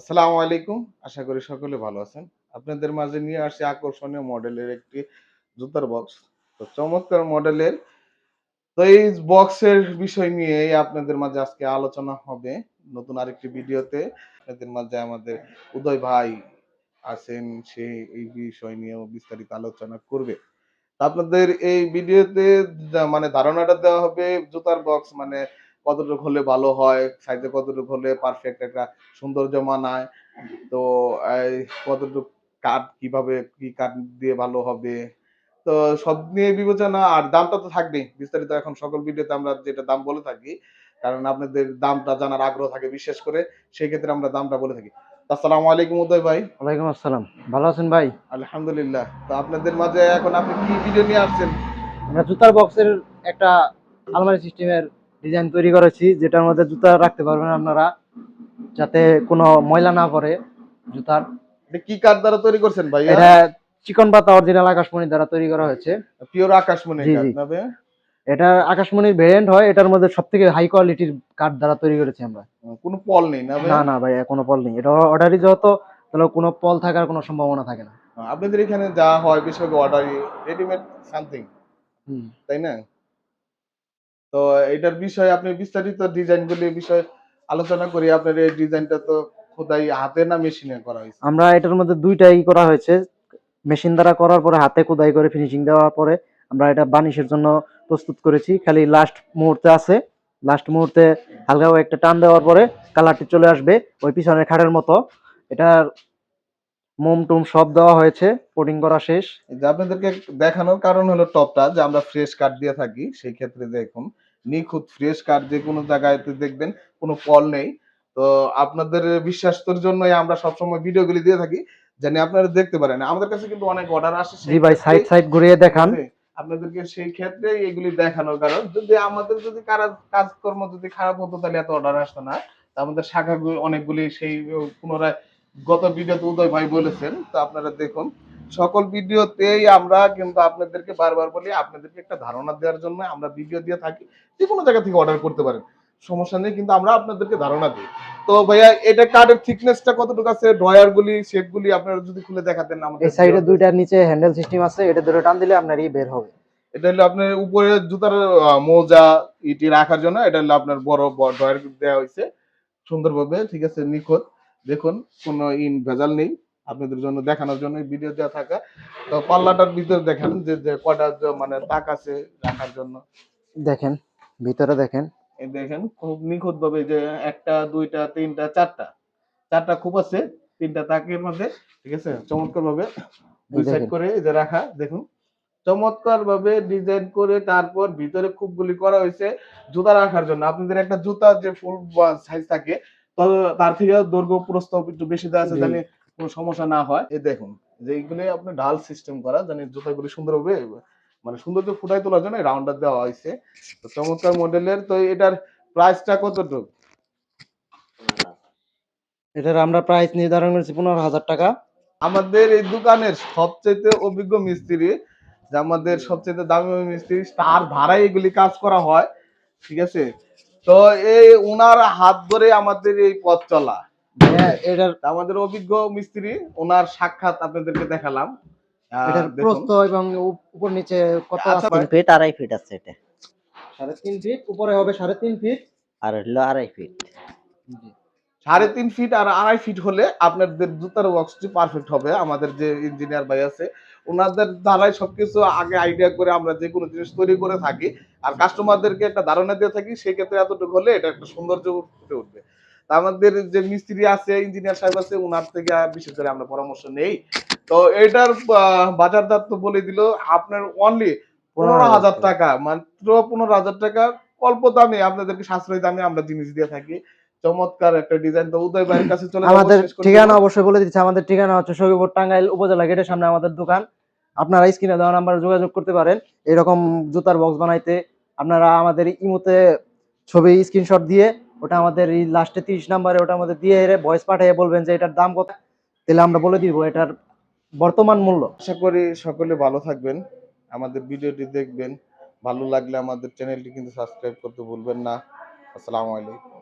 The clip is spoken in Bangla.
আসসালামু আলাইকুম। আশা করি সকলে ভালো আছেন। আপনাদের মাঝে নিয়ে আসি আকর্ষণীয় মডেলের একটি জুতার বক্স তো চমৎকার মডেলের তো এই বক্সের বিষয় নিয়ে আপনাদের মাঝে আজকে আলোচনা হবে নতুন আরেকটি ভিডিওতে। আপনাদের মাঝে আমাদের উদয় ভাই আছেন, সে এই বিষয় নিয়েও বিস্তারিত আলোচনা করবে। আপনাদের এই ভিডিওতে মানে ধারণাটা দেওয়া হবে জুতার বক্স মানে কতটুকু হলে ভালো হয় সাইজে কতটুকু হলে পারফেক্ট একটা সৌন্দর্য মানায় তো এই কতটুকু কাঠ কীভাবে কি কাঠ দিয়ে ভালো হবে তো সব নিয়ে বিবেচনা আর দামটা তো থাকবেই বিস্তারিত এখন সকল ভিডিওতে আমরা যেটা দাম বলে থাকি কারণ আপনাদের দামটা জানার আগ্রহ থাকে বিশেষ করে সেই ক্ষেত্রে আমরা দামটা বলে থাকি। আসসালামু আলাইকুম উদয় ভাই। ওয়ালাইকুম আসসালাম। ভালো আছেন ভাই? আলহামদুলিল্লাহ। তো আপনাদের মাঝে এখন আপনি কি ভিডিও নিয়ে আসছেন? আমরা জুতার বক্সের একটা আলমারি সিস্টেমের ডিজাইন তৈরি করেছি যেটার মধ্যে জুতা রাখতে পারবেন আপনারা যাতে কোনো ময়লা না পড়ে জুতার। কি কাঠ দ্বারা তৈরি করছেন ভাই এটা চিকন পাতা অরিজিনাল আকাশমণি দ্বারা তৈরি করা হয়েছে। পিওর আকাশমণি এটা আকাশমণির ভেরিয়েন্ট হয় এটার মধ্যে সব থেকে হাই কোয়ালিটির কাঠ দ্বারা তৈরি করেছি আমরা। কোনো পল নেই না না না ভাই কোনো পল নেই। এটা অর্ডারই যত তাহলে কোনো পল থাকার কোনো সম্ভাবনা থাকে না। আপনাদের এখানে যা হয় বেশিরভাগ অর্ডারই রেডিমেড সামথিং হুম। তাই না? তো এটার বিষয়ে আপনি বিস্তারিত ডিজাইন গুলি বিষয়ে আলোচনা করি। আপনার এই ডিজাইনটা তো খোদাই হাতে না মেশিনে করা হয়েছে? আমরা এটার মধ্যে দুইটাই করা হয়েছে। মেশিন দ্বারা করার পরে হাতে খোদাই করে ফিনিশিং দেওয়ার পরে আমরা এটা বানিশের জন্য প্রস্তুত করেছি। খালি লাস্ট মুহূর্তে আছে। লাস্ট মুহূর্তে হালকা একটা টান দেওয়ার পরে কালারটি চলে আসবে ওই পিছনের খাটের মতো। এটার মোম টুম সব দেওয়া হয়েছে কোডিং করা শেষ। যে আপনাদেরকে দেখানোর কারণ হলো টপটা যে আমরা ফ্রেশ কাট দিয়ে থাকি সেই ক্ষেত্রে দেখুন নিখুঁত ফ্রেশ কাট যে কোনো জায়গায় দেখবেন কোনো ফল নেই। তো আপনাদের বিশ্বাসের জন্যই আমরা সবসময় ভিডিওগুলি দিয়ে থাকি জানি আপনারা দেখতে পারেন। আমাদের কাছে কিন্তু অনেক অর্ডার আসে জি ভাই সাইড সাইড ঘুরিয়ে দেখান। আপনাদেরকে সেই ক্ষেত্রে এগুলি দেখানোর কারণ। যদি আমাদের যদি কারা- কাজকর্ম যদি খারাপ হতো তাহলে এত অর্ডার আসতো না। আমাদের শাখা অনেকগুলি সেই পুনরায় গত ভিডিওতে উদয় ভাই বলেছেন তো আপনারা দেখুন সকল ভিডিওতেই আমরা কিন্তু আপনাদেরকে বারবার বলি আপনাদেরকে একটা ধারণা দেওয়ার জন্য আমরা ভিডিও দিয়ে থাকি যে কোনো জায়গা থেকে অর্ডার করতে পারেন। সমস্যা নেই কিন্তু আমরা আপনাদেরকে ধারণা দিই। তো ভাইয়া এটা কার্ডের থিকনেসটা কতটুকু আছে? ড্রয়ার গুলি শেপ গুলি আপনারা যদি খুলে দেখাতেন আমাদের এই সাইডে দুইটার নিচে হ্যান্ডেল সিস্টেম আছে এটা ধরে টান দিলে আপনার ই বের হবে। এটা হলো আপনার উপরে জুতার মোজা ইটি রাখার জন্য এটা হলো আপনার বড় ড্রয়ার দেওয়া হয়েছে। সুন্দরভাবে ঠিক আছে নিখুঁত। দেখুন কোনো ইন ভেজাল নেই। আপনাদের জন্য দেখানোর জন্য ভিডিও দেওয়া থাকা। তো পাল্লাটার ভিতরে দেখেন যে যে কয়টা যে মানে তাক আছে রাখার জন্য। দেখেন ভিতরে দেখেন। দেখেন খুব নিখুঁত ভাবে যে একটা দুইটা তিনটা চারটা। চারটা খুব আছে তিনটা তাকের মধ্যে ঠিক আছে? চমৎকার ভাবে দুই সাইড করে এই যে রাখা দেখুন। চমৎকার ভাবে ডিজাইন করে তারপর ভিতরে খুবগুলি করা হয়েছে জুতা রাখার জন্য। আপনাদের একটা জুতা যে ফুল সাইজ থাকে তো তার থেকে দৈর্ঘ্য প্রস্থ একটু বেশি দেওয়া আছে। জানি কোনো সমস্যা না হয়। এই দেখুন যে এইগুলি আপনি ঢাল সিস্টেম করা জানি জুতাগুলি সুন্দরভাবে মানে সৌন্দর্য ফুটাই তোলার জন্য রাউন্ডার দেওয়া হয়েছে। তো চমৎকার মডেলের তো এটার প্রাইসটা কতটুকু? এটার আমরা প্রাইস নির্ধারণ করেছি পনেরো হাজার টাকা। আমাদের এই দোকানের সবচেয়ে অভিজ্ঞ মিস্ত্রি যে আমাদের সবচেয়ে দামি মিস্ত্রি তার ভাড়ায় এগুলি কাজ করা হয় ঠিক আছে? তো এই উনার হাত ধরে আমাদের এই পথ চলা। হ্যাঁ, এটার আমাদের অভিজ্ঞ মিস্ত্রি ওনার সাক্ষাৎ আপনাদেরকে দেখালাম। এটার প্রস্থ এবং উপর নিচে কত আচ্ছা, আছে? ফিট আড়াই ফিট আছে এটা। সাড়ে তিন ফিট উপরে হবে সাড়ে তিন ফিট। আর হলো আড়াই ফিট। সাড়ে তিন ফিট আর আড়াই ফিট হলে আপনাদের জুতার বক্সটি পারফেক্ট হবে। আমাদের যে ইঞ্জিনিয়ার ভাই আছে ওনাদের দ্বারাই সবকিছু আগে আইডিয়া করে আমরা যে কোনো জিনিস তৈরি করে থাকি। আর কাস্টমারদেরকে একটা ধারণা দিয়ে থাকি সেই ক্ষেত্রে এতটুকু হলে এটা একটা সৌন্দর্য ফুটে উঠবে। আমাদের যে মিস্ত্রি আছে ইঞ্জিনিয়ার সাহেব আছে ওনার থেকে বিশেষ করে আমরা পরামর্শ নেই। তো এটার বাজার দর তো বলে দিল আপনার অনলি পনেরো হাজার। টাকা। মাত্র পনেরো হাজার টাকা অল্প দামে আপনাদেরকে সাশ্রয়ী দামে আমরা জিনিস দিয়ে থাকি। চমৎকার একটা ডিজাইন তো উদয় ভাইয়ের কাছে চলে আমাদের ঠিকানা অবশ্যই বলে দিচ্ছি আমাদের ঠিকানা হচ্ছে সখীপুর টাঙ্গাইল উপজেলা গেটের সামনে আমাদের দোকান। আপনারা স্ক্রিনে দেওয়া নাম্বারে যোগাযোগ করতে পারেন এরকম জুতার বক্স বানাইতে। আপনারা আমাদের ইমোতে ছবি স্ক্রিনশট দিয়ে ওটা আমাদের এই লাস্টে তিরিশ নাম্বারে ওটা আমাদের দিয়ে ভয়েস পাঠিয়ে বলবেন যে এটার দাম কত। তাহলে আমরা বলে দিব এটার বর্তমান মূল্য। আশা করি সকলে ভালো থাকবেন আমাদের ভিডিওটি দেখবেন। ভালো লাগলে আমাদের চ্যানেলটি কিন্তু সাবস্ক্রাইব করতে ভুলবেন না। আসসালামু আলাইকুম।